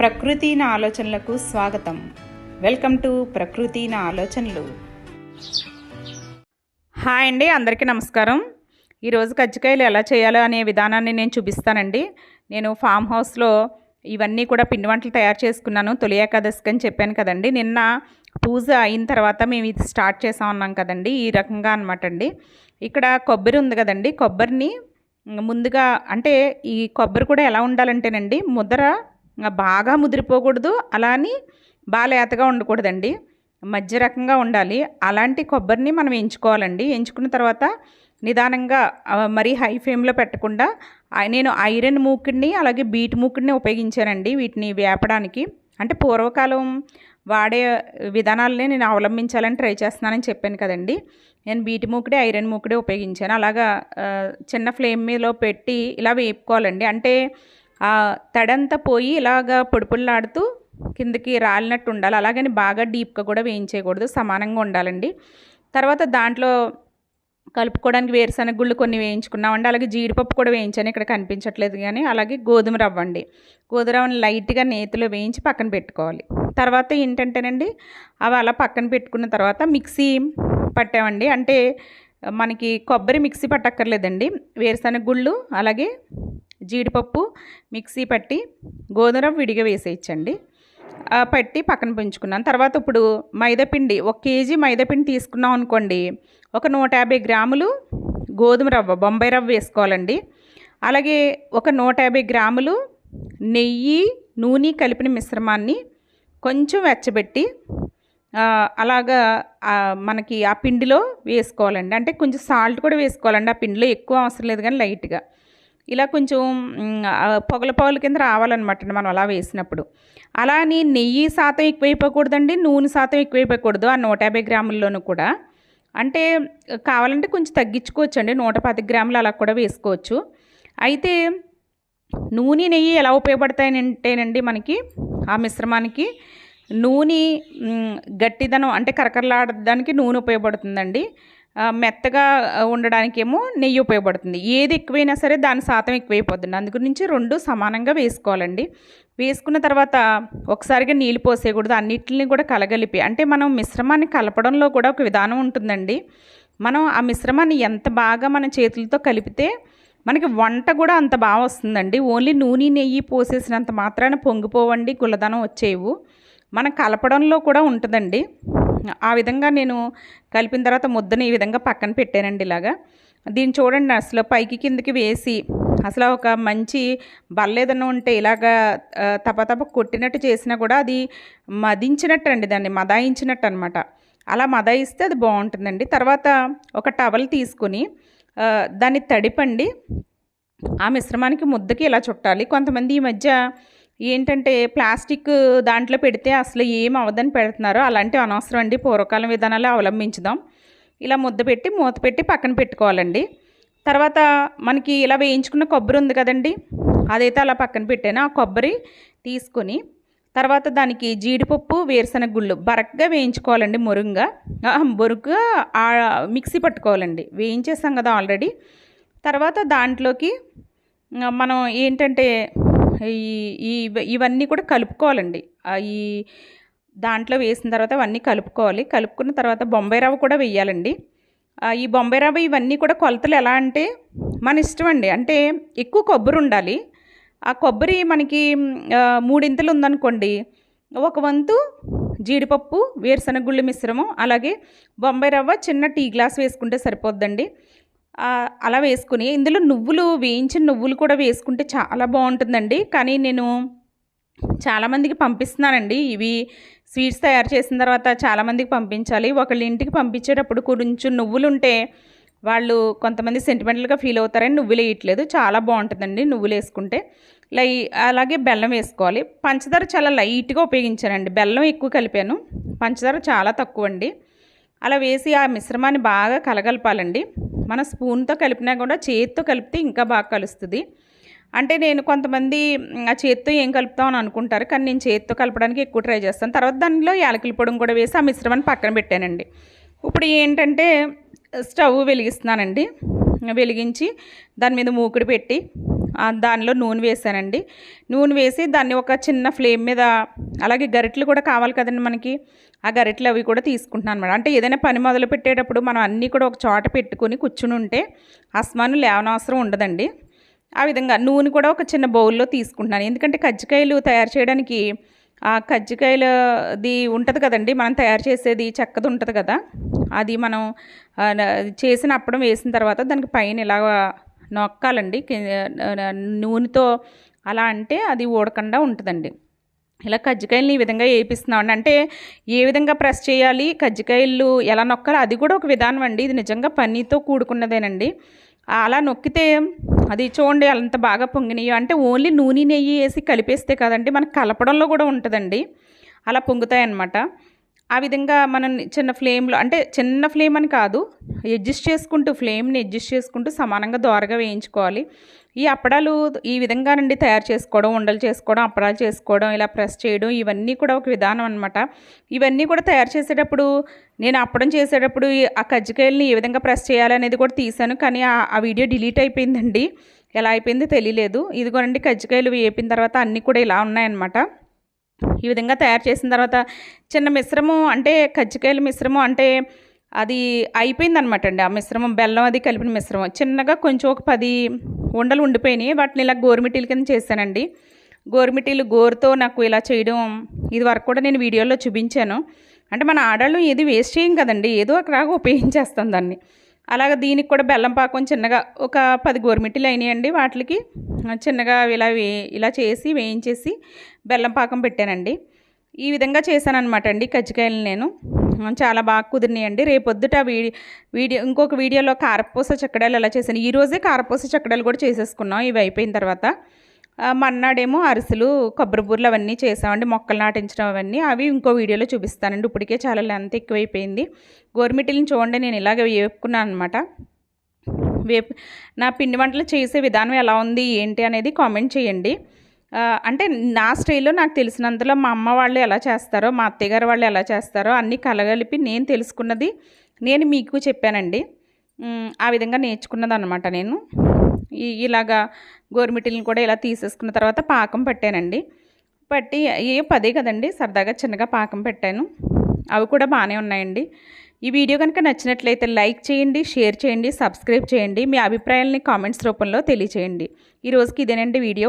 ప్రకృతి నా ఆలోచనలకు స్వాగతం. వెల్కమ్ టు ప్రకృతి నా ఆలోచనలు. హాయ్ అండి అందరికీ నమస్కారం. ఈరోజు కజ్జికాయలు ఎలా చేయాలో అనే విధానాన్ని నేను చూపిస్తానండి. నేను ఫామ్ హౌస్లో ఇవన్నీ కూడా పిండి వంటలు తయారు చేసుకున్నాను. తొలి ఏకాదశికి అని చెప్పాను కదండి. నిన్న పూజ అయిన తర్వాత మేము ఇది స్టార్ట్ చేసాం అన్నాం కదండి. ఈ రకంగా అనమాట అండి. ఇక్కడ కొబ్బరి ఉంది కదండి. కొబ్బరిని ముందుగా అంటే ఈ కొబ్బరి కూడా ఎలా ఉండాలంటేనండి ముద్ర బాగా ముదిరిపోకూడదు. అలా అని బాగా ఉండకూడదండి. మధ్య రకంగా ఉండాలి. అలాంటి కొబ్బరిని మనం ఎంచుకోవాలండి. ఎంచుకున్న తర్వాత నిదానంగా మరీ హై ఫ్లేమ్లో పెట్టకుండా నేను ఐరన్ మూకుడిని అలాగే బీట్ మూకుడిని ఉపయోగించానండి వీటిని వేపడానికి. అంటే పూర్వకాలం వాడే విధానాలనే నేను అవలంబించాలని ట్రై చేస్తున్నానని చెప్పాను కదండి. నేను బీటి మూకుడే ఐరన్ మూకుడే ఉపయోగించాను. అలాగా చిన్న ఫ్లేమ్ మీదలో పెట్టి ఇలా వేపుకోవాలండి. అంటే ఆ తడంతా పోయి ఇలాగా పొడిపుల్లాడుతూ కిందకి రాలినట్టు ఉండాలి. అలాగని బాగా డీప్గా కూడా వేయించేయకూడదు. సమానంగా ఉండాలండి. తర్వాత దాంట్లో కలుపుకోవడానికి వేరుశనగ గుళ్ళు కొన్ని వేయించుకున్నామండి. అలాగే జీడిపప్పు కూడా వేయించాను. ఇక్కడ కనిపించట్లేదు కానీ అలాగే గోధుమ రవ్వ అండి గోధుమ రవ్వని లైట్గా నేతిలో వేయించి పక్కన పెట్టుకోవాలి. తర్వాత ఏంటంటేనండి అవి అలా పక్కన పెట్టుకున్న తర్వాత మిక్సీ పట్టామండి. అంటే మనకి కొబ్బరి మిక్సీ పట్టక్కర్లేదండి. వేరుశనగ గుళ్ళు అలాగే జీడిపప్పు మిక్సీ పట్టి గోధుమ రవ్వ విడిగా వేసేయచ్చండి. ఆ, పట్టి పక్కన పెంచుకున్నాను. తర్వాత ఇప్పుడు మైదాపిండి ఒక కేజీ మైదాపిండి తీసుకున్నాం అనుకోండి ఒక నూట యాభై గ్రాములు గోధుమ రవ్వ బొంబాయి రవ్వ వేసుకోవాలండి. అలాగే ఒక నూట యాభై గ్రాములు నెయ్యి నూనె కలిపిన మిశ్రమాన్ని కొంచెం వెచ్చబెట్టి అలాగా మనకి ఆ పిండిలో వేసుకోవాలండి. అంటే కొంచెం సాల్ట్ కూడా వేసుకోవాలండి. ఆ పిండిలో ఎక్కువ అవసరం లేదు కానీ లైట్గా. ఇలా కొంచెం పొగల పొగల కింద రావాలన్నమాట మనం అలా వేసినప్పుడు. అలా అని నెయ్యి శాతం ఎక్కువైపోకూడదండి నూనె శాతం ఎక్కువైపోకూడదు ఆ నూట యాభై గ్రాముల్లోనూ కూడా. అంటే కావాలంటే కొంచెం తగ్గించుకోవచ్చు అండి నూట పది గ్రాములు అలా కూడా వేసుకోవచ్చు. అయితే నూనె నెయ్యి ఎలా ఉపయోగపడతాయంటేనండి మనకి ఆ మిశ్రమానికి నూనె గట్టిదనం అంటే కరకరలాడడానికి నూనె ఉపయోగపడుతుందండి. మెత్తగా ఉండడానికేమో నెయ్యి ఉపయోగపడుతుంది. ఏది ఎక్కువైనా సరే దాని శాతం ఎక్కువైపోతుంది అందుగురించి రెండు సమానంగా వేసుకోవాలండి. వేసుకున్న తర్వాత ఒకసారిగా నీళ్ళు పోసేయకూడదు. అన్నిటిని కూడా కలగలిపి అంటే మనం మిశ్రమాన్ని కలపడంలో కూడా ఒక విధానం ఉంటుందండి. మనం ఆ మిశ్రమాన్ని ఎంత బాగా మన చేతులతో కలిపితే మనకి వంట కూడా అంత బాగా వస్తుందండి. ఓన్లీ నూనె నెయ్యి పోసేసినంత మాత్రాన పొంగిపోవండి గుల్లదనం వచ్చేవు మనం కలపడంలో కూడా ఉంటుందండి. ఆ విధంగా నేను కలిపిన తర్వాత ముద్దని ఈ విధంగా పక్కన పెట్టానండి ఇలాగా. దీన్ని చూడండి అసలు పైకి కిందకి వేసి అసలు ఒక మంచి బల్ల ఉంటే ఇలాగా తపతప కొట్టినట్టు చేసినా కూడా అది మదించినట్టు అండి దాన్ని మదాయించినట్టు అనమాట అలా మదాయిస్తే అది బాగుంటుందండి. తర్వాత ఒక టవల్ తీసుకుని దాన్ని తడిపండి. ఆ మిశ్రమానికి ముద్దకి ఇలా చుట్టాలి. కొంతమంది ఈ మధ్య ఏంటంటే ప్లాస్టిక్ దాంట్లో పెడితే అసలు ఏం అవదని పెడుతున్నారు. అలాంటివి అనవసరం అండి. పూర్వకాలం విధానాలు అవలంబించుదాం. ఇలా ముద్ద పెట్టి మూత పెట్టి పక్కన పెట్టుకోవాలండి. తర్వాత మనకి ఇలా వేయించుకున్న కొబ్బరి ఉంది కదండి. అదైతే అలా పక్కన పెట్టాను. ఆ కొబ్బరి తీసుకొని తర్వాత దానికి జీడిపప్పు వేరుశనగ గుళ్ళు బరక్గా వేయించుకోవాలండి మురుగ్గా బొరుగ్గా మిక్సీ పట్టుకోవాలండి. వేయించేసాం కదా ఆల్రెడీ. తర్వాత దాంట్లోకి మనం ఏంటంటే ఈ ఈ ఇవన్నీ కూడా కలుపుకోవాలండి. ఈ దాంట్లో వేసిన తర్వాత అవన్నీ కలుపుకోవాలి. కలుపుకున్న తర్వాత బొంబాయి రవ్వ కూడా వేయాలండి ఈ బొంబాయి రవ్వ ఇవన్నీ కూడా కొలతలు ఎలా అంటే మన ఇష్టం అండి. అంటే ఎక్కువ కొబ్బరి ఉండాలి. ఆ కొబ్బరి మనకి మూడింతలు ఉందనుకోండి ఒక వంతు జీడిపప్పు వేరుశనగ గుళ్ళు మిశ్రమం అలాగే బొంబాయి రవ్వ చిన్న టీ గ్లాస్ వేసుకుంటే సరిపోద్దండి. అలా వేసుకుని ఇందులో నువ్వులు వేయించిన నువ్వులు కూడా వేసుకుంటే చాలా బాగుంటుందండి. కానీ నేను చాలామందికి పంపిస్తున్నానండి. ఇవి స్వీట్స్ తయారు చేసిన తర్వాత చాలామందికి పంపించాలి. ఒకళ్ళ ఇంటికి పంపించేటప్పుడు కొంచెం నువ్వులు ఉంటే వాళ్ళు కొంతమంది సెంటిమెంటల్గా ఫీల్ అవుతారని నువ్వులు వేయట్లేదు. చాలా బాగుంటుందండి నువ్వులు వేసుకుంటే. లై అలాగే బెల్లం వేసుకోవాలి. పంచదార చాలా లైట్గా ఉపయోగించానండి. బెల్లం ఎక్కువ కలిపాను. పంచదార చాలా తక్కువ అండి అలా వేసి ఆ మిశ్రమాన్ని బాగా కలగలపాలండి. మన స్పూన్తో కలిపినా కూడా చేతితో కలిపితే ఇంకా బాగా కలుస్తుంది. అంటే నేను కొంతమంది ఆ చేత్తో ఏం కలుపుతాం అని అనుకుంటారు. కానీ నేను చేత్తో కలపడానికి ఎక్కువ ట్రై చేస్తాను. తర్వాత దానిలో యాలకుల పొడి కూడా వేసి ఆ మిశ్రమాన్ని పక్కన పెట్టానండి. ఇప్పుడు ఏంటంటే స్టవ్ వెలిగిస్తున్నానండి. వెలిగించి దాని మీద మూకుడు పెట్టి దానిలో నూనె వేసానండి నూనె వేసి దాన్ని ఒక చిన్న ఫ్లేమ్ మీద అలాగే గరిటెలు కూడా కావాలి కదండి మనకి. ఆ గరిటెలు అవి కూడా తీసుకుంటున్నాను అనమాట అంటే ఏదైనా పని మొదలు పెట్టేటప్పుడు మనం అన్నీ కూడా ఒక చోట పెట్టుకొని కూర్చుని ఉంటే అస్మాను లేవనవసరం ఉండదండి. ఆ విధంగా నూనె కూడా ఒక చిన్న బౌల్లో తీసుకుంటున్నాను. ఎందుకంటే కజ్జికాయలు తయారు చేయడానికి ఆ కజ్జికాయలది ఉంటుంది కదండి. మనం తయారు చేసేది చెక్కది ఉంటుంది కదా. అది మనం చేసిన అప్పడం వేసిన తర్వాత దానికి పైన ఇలా నొక్కాలండి. నూనెతో అలా అంటే అది ఊడకుండా ఉంటుందండి. ఇలా కజ్జికాయలని ఈ విధంగా వేపిస్తున్నామండి అంటే ఏ విధంగా ప్రెస్ చేయాలి కజ్జికాయలు ఎలా నొక్కాలి అది కూడా ఒక విధానం అండి. ఇది నిజంగా పన్నీతో కూడుకున్నదేనండి. అలా నొక్కితే అది చూడండి అంత బాగా పొంగినాయో అంటే ఓన్లీ నూనె నెయ్యి వేసి కలిపేస్తే కదండి మనకు కలపడంలో కూడా ఉంటుందండి. అలా పొంగుతాయి అన్నమాట ఆ విధంగా మనం చిన్న ఫ్లేమ్లో అంటే చిన్న ఫ్లేమ్ అని కాదు అడ్జస్ట్ చేసుకుంటూ ఫ్లేమ్ని అడ్జస్ట్ చేసుకుంటూ సమానంగా దోరగా వేయించుకోవాలి. ఈ అప్పడాలు ఈ విధంగా నుండి తయారు చేసుకోవడం ఉండలు చేసుకోవడం అప్పడాలు చేసుకోవడం ఇలా ప్రెస్ చేయడం ఇవన్నీ కూడా ఒక విధానం అనమాట ఇవన్నీ కూడా తయారు చేసేటప్పుడు నేను అప్పడం చేసేటప్పుడు ఆ కజ్జికాయలని ఏ విధంగా ప్రెస్ చేయాలనేది కూడా తీసాను కానీ ఆ ఆ వీడియో డిలీట్ అయిపోయిందండి. ఎలా అయిపోయిందో తెలియలేదు. ఇదిగోనండి కజ్జికాయలు వేపిన తర్వాత అన్నీ కూడా ఇలా ఉన్నాయన్నమాట. ఈ విధంగా తయారు చేసిన తర్వాత చిన్న మిశ్రమం అంటే కజ్జికాయల మిశ్రమం అంటే అది అయిపోయిందనమాట అండి. ఆ మిశ్రమం బెల్లం అది కలిపిన మిశ్రమం. చిన్నగా కొంచెం ఒక పది ఉండలు ఉండిపోయినాయి. వాటిని ఇలా గోరుమిటీల కింద చేశానండి. గోరుమిటీలు గోరుతో నాకు ఇలా చేయడం ఇది వరకు కూడా నేను వీడియోలో చూపించాను. అంటే మన ఆడవాళ్ళు ఏది వేస్ట్ చేయం కదండి. ఏదో ఒక రాగా ఉపయోగించేస్తాం దాన్ని. అలాగ దీనికి కూడా బెల్లం పాకం చిన్నగా ఒక పది గోరుమిటీలు అయినాయండి వాటికి. చిన్నగా ఇలా వే ఇలా చేసి వేయించేసి బెల్లం పాకం పెట్టానండి. ఈ విధంగా చేశాను అనమాట అండి కజ్జికాయలు నేను. చాలా బాగా కుదిరినాయండి. రేపొద్దుట వీడి వీడియో ఇంకొక వీడియోలో కారపూస చక్కడాలు ఎలా చేశాను. ఈరోజే కారపూస చక్కడాలు కూడా చేసేసుకున్నాం. ఇవి అయిపోయిన తర్వాత మన్నాడేమో అరిసెలు కొబ్బరి బూరలు అవన్నీ చేసామండి. మొక్కలు నాటించడం అవన్నీ. అవి ఇంకో వీడియోలో చూపిస్తానండి. ఇప్పటికే చాలా లెంత్ ఎక్కువైపోయింది. గోరుమిటీలను చూడండి నేను ఇలాగ వేపుకున్నాను అనమాట వేపు నా పిండి వంటలు చేసే విధానం ఎలా ఉంది ఏంటి అనేది కామెంట్ చేయండి. అంటే నా స్టైల్లో నాకు తెలిసినంతలో మా అమ్మ వాళ్ళు ఎలా చేస్తారో మా అత్తయ్యగారు వాళ్ళు ఎలా చేస్తారో అన్నీ కలగలిపి నేను తెలుసుకున్నది నేను మీకు చెప్పానండి. ఆ విధంగా నేర్చుకున్నది అనమాట నేను. ఈ ఇలాగా గోరుమిటీలను కూడా ఇలా తీసేసుకున్న తర్వాత పాకం పెట్టానండి. పట్టి ఏ పదే కదండి సరదాగా చిన్నగా పాకం పెట్టాను. అవి కూడా బాగానే ఉన్నాయండి. ఈ వీడియో కనుక నచ్చినట్లయితే లైక్ చేయండి షేర్ చేయండి సబ్స్క్రైబ్ చేయండి. మీ అభిప్రాయాలని కామెంట్స్ రూపంలో తెలియచేయండి. ఈ రోజుకి ఇదేనండి వీడియో.